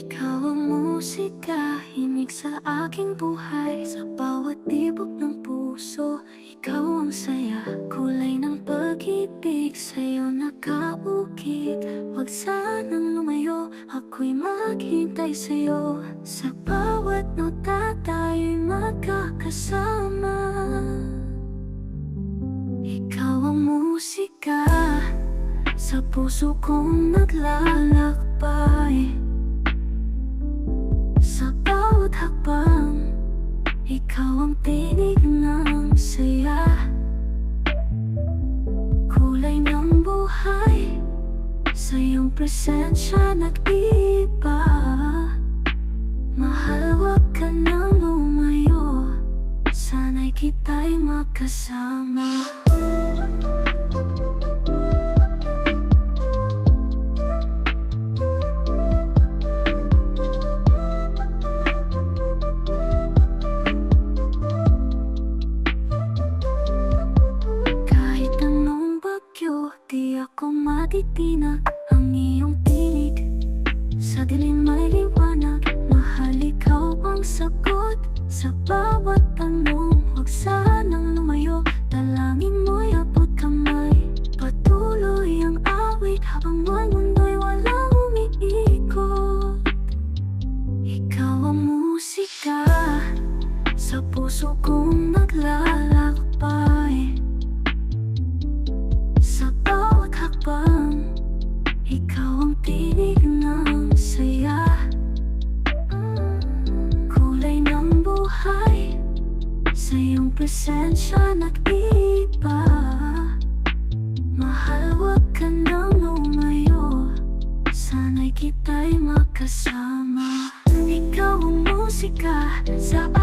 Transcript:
Ikaw ang musika, himig sa aking buhay Sa bawat tibok ng puso, ikaw ang saya Kulay ng pag-ibig, sa'yo nakaukit Huwag sanang lumayo, ako'y maghintay sa'yo. Sa bawat nota tayo'y magkakasama. Ikaw ang musika, sa puso kong naglalakbay iyong presensya nag-iba. Mahal wag ka nang lumayo. Sana'y kita'y magkasama Kahit anong bagyo, di ako matitinag Ang iyong tinig Sa dilim may liwanag Mahal ikaw ang sagot Sa bawat tanong. Huwag sanang lumayo Dalangin mo'y abot kamay. Patuloy ang awit Habang ang mundo'y walang umiikot. Ikaw ang musika Sa puso kong naglalakbay Presensya nag-iba Mahal wag ka nang lumayo. Sana'y kita'y magkasama Ikaw ang musika Sa